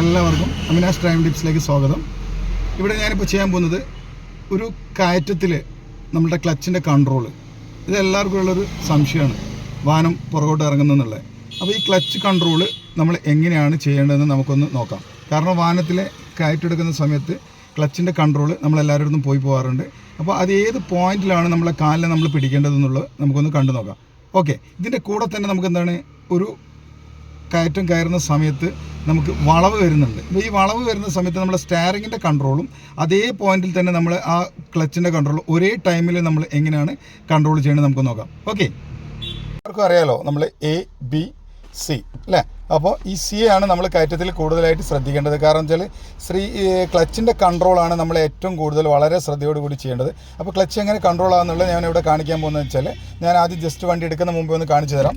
എല്ലാവർക്കും അമിനാഷ് ട്രൈം ടിപ്സിലേക്ക് സ്വാഗതം. ഇവിടെ ഞാനിപ്പോൾ ചെയ്യാൻ പോകുന്നത് ഒരു കയറ്റത്തിൽ നമ്മുടെ ക്ലച്ചിന്റെ കൺട്രോൾ ഇത് എല്ലാവർക്കും ഉള്ളൊരു സംശയമാണ്. വാനം പുറകോട്ട് ഇറങ്ങുന്നെന്നുള്ളത് അപ്പോൾ ഈ ക്ലച്ച് കൺട്രോൾ നമ്മൾ എങ്ങനെയാണ് ചെയ്യേണ്ടതെന്ന് നമുക്കൊന്ന് നോക്കാം. കാരണം വാനത്തിലെ കയറ്റെടുക്കുന്ന സമയത്ത് ക്ലച്ചിന്റെ കൺട്രോൾ നമ്മൾ നമ്മളെല്ലാവരുടെ പോയി പോകാറുണ്ട്. അപ്പോൾ അത് ഏത് പോയിന്റിലാണ് നമ്മളെ കാലിനെ നമ്മൾ പിടിക്കേണ്ടതെന്നുള്ളത് നമുക്കൊന്ന് കണ്ടു നോക്കാം. ഓക്കെ ഇതിന്റെ കൂടെ തന്നെ നമുക്ക് എന്താണ്? ഒരു കയറ്റം കയറുന്ന സമയത്ത് നമുക്ക് വളവ് വരുന്നുണ്ട്. ഈ വളവ് വരുന്ന സമയത്ത് നമ്മുടെ സ്റ്റാറിങ്ങിന്റെ കൺട്രോളും അതേ പോയിന്റിൽ തന്നെ നമ്മൾ ആ ക്ലച്ചിന്റെ കൺട്രോളും ഒരേ ടൈമിൽ നമ്മൾ എങ്ങനെയാണ് കൺട്രോൾ ചെയ്യേണ്ടത് നമുക്ക് നോക്കാം. ഓക്കെ എല്ലാവർക്കും അറിയാലോ നമ്മൾ എ ബി സി അല്ലേ? അപ്പോൾ ഈ സി ആണ് നമ്മൾ കയറ്റത്തിൽ കൂടുതലായിട്ട് ശ്രദ്ധിക്കേണ്ടത്. കാരണം വെച്ചാൽ ശ്രീ ക്ലച്ചിന്റെ കൺട്രോളാണ് നമ്മൾ ഏറ്റവും കൂടുതൽ വളരെ ശ്രദ്ധയോടുകൂടി ചെയ്യേണ്ടത്. അപ്പോൾ ക്ലച്ച് എങ്ങനെ കൺട്രോൾ ആകുന്നുള്ളത് ഞാൻ ഇവിടെ കാണിക്കാൻ പോകുന്നത് വെച്ചാൽ ഞാൻ ആദ്യം ജസ്റ്റ് വണ്ടി എടുക്കുന്ന മുമ്പ് ഒന്ന് കാണിച്ചു തരാം.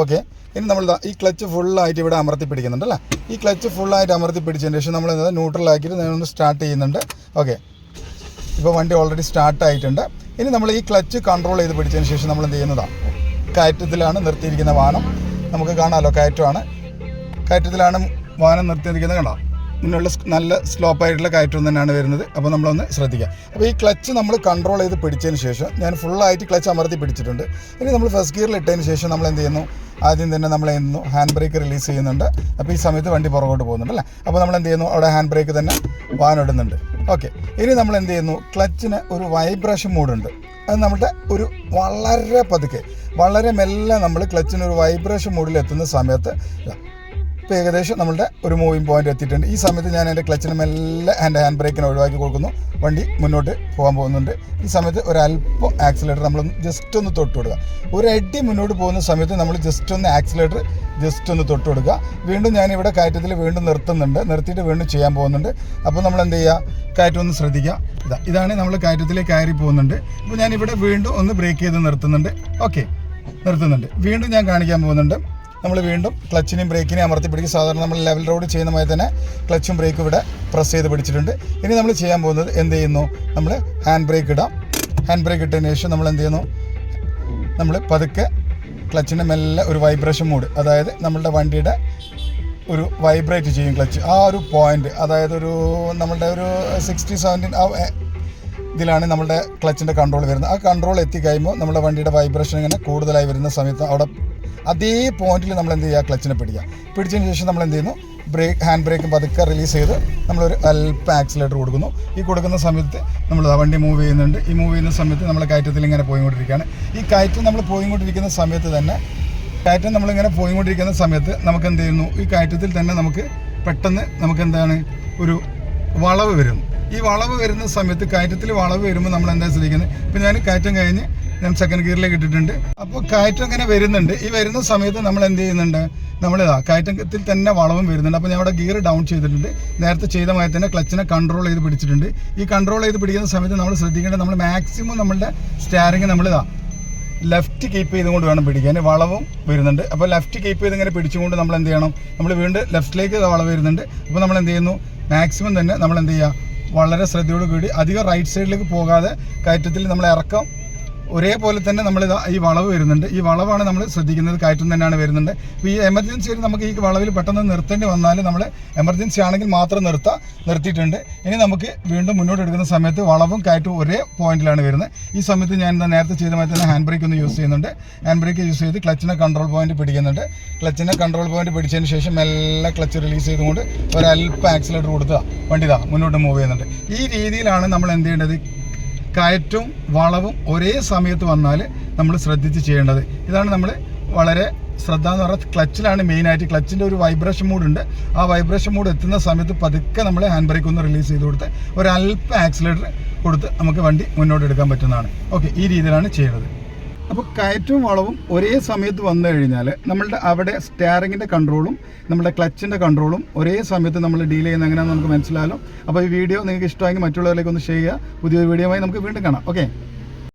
ഓക്കെ. ഇനി നമ്മൾ ഈ ക്ലച്ച് ഫുള്ളായിട്ട് ഇവിടെ അമർത്തി പിടിക്കുന്നുണ്ട് അല്ലേ? ഈ ക്ലച്ച് ഫുള്ളായിട്ട് അമർത്തി പിടിച്ചതിന് ശേഷം നമ്മൾ എന്താ ന്യൂട്രലാക്കിയിട്ട് ഞാനൊന്ന് സ്റ്റാർട്ട് ചെയ്യുന്നുണ്ട്. ഓക്കെ. ഇപ്പോൾ വണ്ടി ഓൾറെഡി സ്റ്റാർട്ട് ആയിട്ടുണ്ട്. ഇനി നമ്മൾ ഈ ക്ലച്ച് കൺട്രോൾ ചെയ്ത് പിടിച്ചതിന് ശേഷം നമ്മൾ എന്ത് ചെയ്യുന്നതാണ് കയറ്റത്തിലാണ് നിർത്തിയിരിക്കുന്ന വാഹനം. നമുക്ക് കാണാമല്ലോ കയറ്റമാണ്. കയറ്റത്തിലാണ് വാഹനം നിർത്തിയിരിക്കുന്നത് കണ്ടോ? മുന്നുള്ള നല്ല സ്ലോപ്പ് ആയിട്ടുള്ള കയറ്റം തന്നെയാണ് വരുന്നത്. അപ്പോൾ നമ്മളൊന്ന് ശ്രദ്ധിക്കാം. അപ്പോൾ ഈ ക്ലച്ച് നമ്മൾ കൺട്രോൾ ചെയ്ത് പിടിച്ചതിന് ശേഷം ഞാൻ ഫുള്ളായിട്ട് ക്ലച്ച് അമർത്തി പിടിച്ചിട്ടുണ്ട്. ഇനി നമ്മൾ ഫസ്റ്റ് ഗിയറിൽ ഇട്ടതിന് ശേഷം നമ്മൾ എന്ത് ചെയ്യുന്നു? ആദ്യം തന്നെ നമ്മൾ എന്ത് ഹാൻഡ് ബ്രേക്ക് റിലീസ് ചെയ്യുന്നുണ്ട്. അപ്പോൾ ഈ സമയത്ത് വണ്ടി പുറകോട്ട് പോകുന്നുണ്ട് അല്ലേ? അപ്പോൾ നമ്മൾ എന്ത് ചെയ്യുന്നു? അവിടെ ഹാൻഡ് ബ്രേക്ക് തന്നെ വാനിടുന്നുണ്ട് ഓക്കെ. ഇനി നമ്മൾ എന്ത് ചെയ്യുന്നു? ക്ലച്ചിന് ഒരു വൈബ്രേഷൻ മൂഡുണ്ട് അത് നമ്മുടെ ഒരു വളരെ പതുക്കെ വളരെ മെല്ലെ നമ്മൾ ക്ലച്ചിന് ഒരു വൈബ്രേഷൻ മൂഡിൽ എത്തുന്ന സമയത്ത് ഇപ്പോൾ ഏകദേശം നമ്മളുടെ ഒരു മൂവിങ് പോയിന്റ് എത്തിയിട്ടുണ്ട്. ഈ സമയത്ത് ഞാൻ എന്റെ ക്ലച്ചിന് മെല്ലെ എന്റെ ഹാൻഡ് ബ്രേക്കിനെ ഒഴിവാക്കി കൊടുക്കുന്നു. വണ്ടി മുന്നോട്ട് പോകാൻ പോകുന്നുണ്ട്. ഈ സമയത്ത് ഒരല്പം ആക്സിലേറ്റർ നമ്മൾ ജസ്റ്റ് ഒന്ന് തൊട്ട് കൊടുക്കുക. ഒരു അടി മുന്നോട്ട് പോകുന്ന സമയത്ത് നമ്മൾ ജസ്റ്റ് ഒന്ന് ആക്സിലേറ്റർ ജസ്റ്റ് ഒന്ന് തൊട്ട് കൊടുക്കുക. വീണ്ടും ഞാൻ ഇവിടെ കയറ്റത്തിൽ വീണ്ടും നിർത്തുന്നുണ്ട്. നിർത്തിയിട്ട് വീണ്ടും ചെയ്യാൻ പോകുന്നുണ്ട്. അപ്പോൾ നമ്മൾ എന്ത് ചെയ്യുക? കയറ്റം ഒന്ന് ശ്രദ്ധിക്കുക. ഇതാ ഇതാണ് നമ്മൾ കയറ്റത്തിലേക്ക് കയറി പോകുന്നുണ്ട്. അപ്പോൾ ഞാൻ ഇവിടെ വീണ്ടും ഒന്ന് ബ്രേക്ക് ചെയ്ത് നിർത്തുന്നുണ്ട്. ഓക്കെ നിർത്തുന്നുണ്ട്. വീണ്ടും ഞാൻ കാണിക്കാൻ പോകുന്നുണ്ട്. നമ്മൾ വീണ്ടും ക്ലച്ചിനെയും ബ്രേക്കിനെയും അമർത്തി പിടിക്കും സാധാരണ നമ്മൾ ലെവൽ റോഡ് ചെയ്യുന്ന മാതിരി തന്നെ ക്ലച്ചും ബ്രേക്കും ഇവിടെ പ്രസ് ചെയ്ത് പിടിച്ചിട്ടുണ്ട്. ഇനി നമ്മൾ ചെയ്യാൻ പോകുന്നത് എന്ത് ചെയ്യുന്നു? നമ്മൾ ഹാൻഡ് ബ്രേക്ക് ഇടാം. ഹാൻഡ് ബ്രേക്ക് ഇട്ടതിന് ശേഷം നമ്മൾ എന്ത് ചെയ്യുന്നു? നമ്മൾ പതുക്കെ ക്ലച്ചിന്റെ മെല്ലെ ഒരു വൈബ്രേഷൻ മൂഡ് അതായത് നമ്മളുടെ വണ്ടിയുടെ ഒരു വൈബ്രേറ്റ് ചെയ്യും ക്ലച്ച്. ആ ഒരു പോയിന്റ് അതായത് ഒരു നമ്മളുടെ ഒരു സിക്സ്റ്റി സെവന്റീൻ ഇതിലാണ് നമ്മുടെ ക്ലച്ചിന്റെ കൺട്രോൾ വരുന്നത്. ആ കൺട്രോൾ എത്തിക്കഴിയുമ്പോൾ നമ്മുടെ വണ്ടിയുടെ വൈബ്രേഷൻ ഇങ്ങനെ കൂടുതലായി വരുന്ന സമയത്ത് അവിടെ അതേ പോയിന്റിൽ നമ്മൾ എന്ത് ചെയ്യുക? ക്ലച്ചിനെ പിടിക്കുക. പിടിച്ചതിന് ശേഷം നമ്മൾ എന്ത് ചെയ്യുന്നു ബ്രേക്ക് ഹാൻഡ് ബ്രേക്ക് പതുക്കെ റിലീസ് ചെയ്ത് നമ്മളൊരു അല്പം ആക്സിലേറ്റർ കൊടുക്കുന്നു. ഈ കൊടുക്കുന്ന സമയത്ത് നമ്മൾ വണ്ടി മൂവ് ചെയ്യുന്നുണ്ട്. ഈ മൂവ് ചെയ്യുന്ന സമയത്ത് നമ്മൾ കയറ്റത്തിൽ ഇങ്ങനെ പോയിക്കൊണ്ടിരിക്കുകയാണ്. ഈ കയറ്റം നമ്മൾ പോയിക്കൊണ്ടിരിക്കുന്ന സമയത്ത് തന്നെ കയറ്റം നമ്മളിങ്ങനെ പോയിക്കൊണ്ടിരിക്കുന്ന സമയത്ത് നമുക്ക് എന്ത് ചെയ്യുന്നു? ഈ കയറ്റത്തിൽ തന്നെ നമുക്ക് പെട്ടെന്ന് നമുക്ക് എന്താണ്? ഒരു വളവ് വരുന്നു. ഈ വളവ് വരുന്ന സമയത്ത് കയറ്റത്തിൽ വളവ് വരുമ്പോൾ നമ്മൾ എന്താ ശ്രദ്ധിക്കുന്നത്? ഇപ്പം ഞാൻ കയറ്റം കഴിഞ്ഞ് ഞാൻ സെക്കൻഡ് ഗിയറിലേക്ക് ഇട്ടിട്ടുണ്ട്. അപ്പോൾ കയറ്റം ഇങ്ങനെ വരുന്നുണ്ട്. ഈ വരുന്ന സമയത്ത് നമ്മൾ എന്ത് ചെയ്യുന്നുണ്ട്? നമ്മൾ ഇതാ കയറ്റത്തിൽ തന്നെ വളവും വരുന്നുണ്ട്. അപ്പോൾ ഞാൻ അവിടെ ഗിയർ ഡൗൺ ചെയ്തിട്ടുണ്ട്. നേരത്തെ ചെയ്ത തന്നെ ക്ലച്ചിനെ കൺട്രോൾ ചെയ്ത് പിടിച്ചിട്ടുണ്ട്. ഈ കൺട്രോൾ ചെയ്ത് പിടിക്കുന്ന സമയത്ത് നമ്മൾ ശ്രദ്ധിക്കേണ്ടത് നമ്മൾ മാക്സിമം നമ്മളുടെ സ്റ്റാരിങ് നമ്മളിതാ ലെഫ്റ്റ് കീപ്പ് ചെയ്തുകൊണ്ട് വേണം പിടിക്കാൻ. വളവും വരുന്നുണ്ട്. അപ്പോൾ ലെഫ്റ്റ് കീപ്പ് ചെയ്ത് ഇങ്ങനെ പിടിച്ചുകൊണ്ട് നമ്മൾ എന്ത് ചെയ്യണം? നമ്മൾ വീണ്ടും ലെഫ്റ്റിലേക്ക് വളവ് വരുന്നുണ്ട്. അപ്പോൾ നമ്മൾ എന്ത് ചെയ്യുന്നു? മാക്സിമം തന്നെ നമ്മൾ എന്ത് ചെയ്യുക? വളരെ ശ്രദ്ധയോട് കൂടി അധികം റൈറ്റ് സൈഡിലേക്ക് പോകാതെ കയറ്റത്തിൽ നമ്മൾ ഇറക്കം ഒരേപോലെ തന്നെ നമ്മൾ ഈ വളവ് വരുന്നുണ്ട്. ഈ വളവാണ് നമ്മൾ ശ്രദ്ധിക്കുന്നത്. കയറ്റം തന്നെയാണ് വരുന്നുണ്ട്. ഈ എമർജൻസിയിൽ നമുക്ക് ഈ വളവിൽ പെട്ടെന്ന് നിർത്തേണ്ടി വന്നാൽ നമ്മൾ എമർജൻസി ആണെങ്കിൽ മാത്രം നിർത്താം നിർത്തിയിട്ടുണ്ട്. ഇനി നമുക്ക് വീണ്ടും മുന്നോട്ട് എടുക്കുന്ന സമയത്ത് വളവും കയറ്റവും ഒരേ പോയിന്റിലാണ് വരുന്നത്. ഈ സമയത്ത് ഞാൻ നേരത്തെ ചെയ്ത മാതിരി തന്നെ ഹാൻഡ് ബ്രേക്ക് ഒന്ന് യൂസ് ചെയ്യുന്നുണ്ട്. ഹാൻഡ് ബ്രേക്ക് യൂസ് ചെയ്ത് ക്ലച്ചിനെ കൺട്രോൾ പോയിന്റ് പിടിക്കുന്നുണ്ട്. ക്ലച്ചിനെ കൺട്രോൾ പോയിന്റ് പിടിച്ചതിന് ശേഷം മെല്ലെ ക്ലച്ച് റിലീസ് ചെയ്തുകൊണ്ട് ഒരല്പം ആക്സിലേറ്റർ കൊടുക്കുക വണ്ടിതാ മുന്നോട്ട് മൂവ് ചെയ്യുന്നുണ്ട്. ഈ രീതിയിലാണ് നമ്മൾ എന്ത് ചെയ്യേണ്ടത്? കയറ്റവും വളവും ഒരേ സമയത്ത് വന്നാൽ നമ്മൾ ശ്രദ്ധിച്ച് ചെയ്യേണ്ടത്. ഇതാണ് നമ്മൾ വളരെ ശ്രദ്ധ എന്ന് പറഞ്ഞാൽ ക്ലച്ചിലാണ് മെയിനായിട്ട് ക്ലച്ചിന്റെ ഒരു വൈബ്രേഷൻ മൂഡുണ്ട് ആ വൈബ്രേഷൻ മൂഡ് എത്തുന്ന സമയത്ത് പതുക്കെ നമ്മൾ ഹാൻഡ് ബ്രേക്ക് ഒന്ന് റിലീസ് ചെയ്ത് കൊടുത്ത് ഒരു അല്പ ആക്സിലേറ്റർ കൊടുത്ത് നമുക്ക് വണ്ടി മുന്നോട്ട് എടുക്കാൻ പറ്റുന്നതാണ്. ഓക്കെ ഈ രീതിയിലാണ് ചെയ്യുന്നത് അപ്പോൾ കയറ്റവും വളവും ഒരേ സമയത്ത് വന്നു കഴിഞ്ഞാൽ നമ്മളുടെ അവിടെ സ്റ്റാറിങ്ങിന്റെ കൺട്രോളും നമ്മുടെ ക്ലച്ചിന്റെ കൺട്രോളും ഒരേ സമയത്ത് നമ്മൾ ഡീൽ ചെയ്യുന്ന എങ്ങനെയാണെന്ന് നമുക്ക് മനസ്സിലായാലും അപ്പോൾ ഈ വീഡിയോ നിങ്ങൾക്ക് ഇഷ്ടമായെങ്കിൽ മറ്റുള്ളവരിലേക്ക് ഒന്ന് ഷെയർ ചെയ്യുക. പുതിയൊരു വീഡിയോയുമായി നമുക്ക് വീണ്ടും കാണാം. ഓക്കെ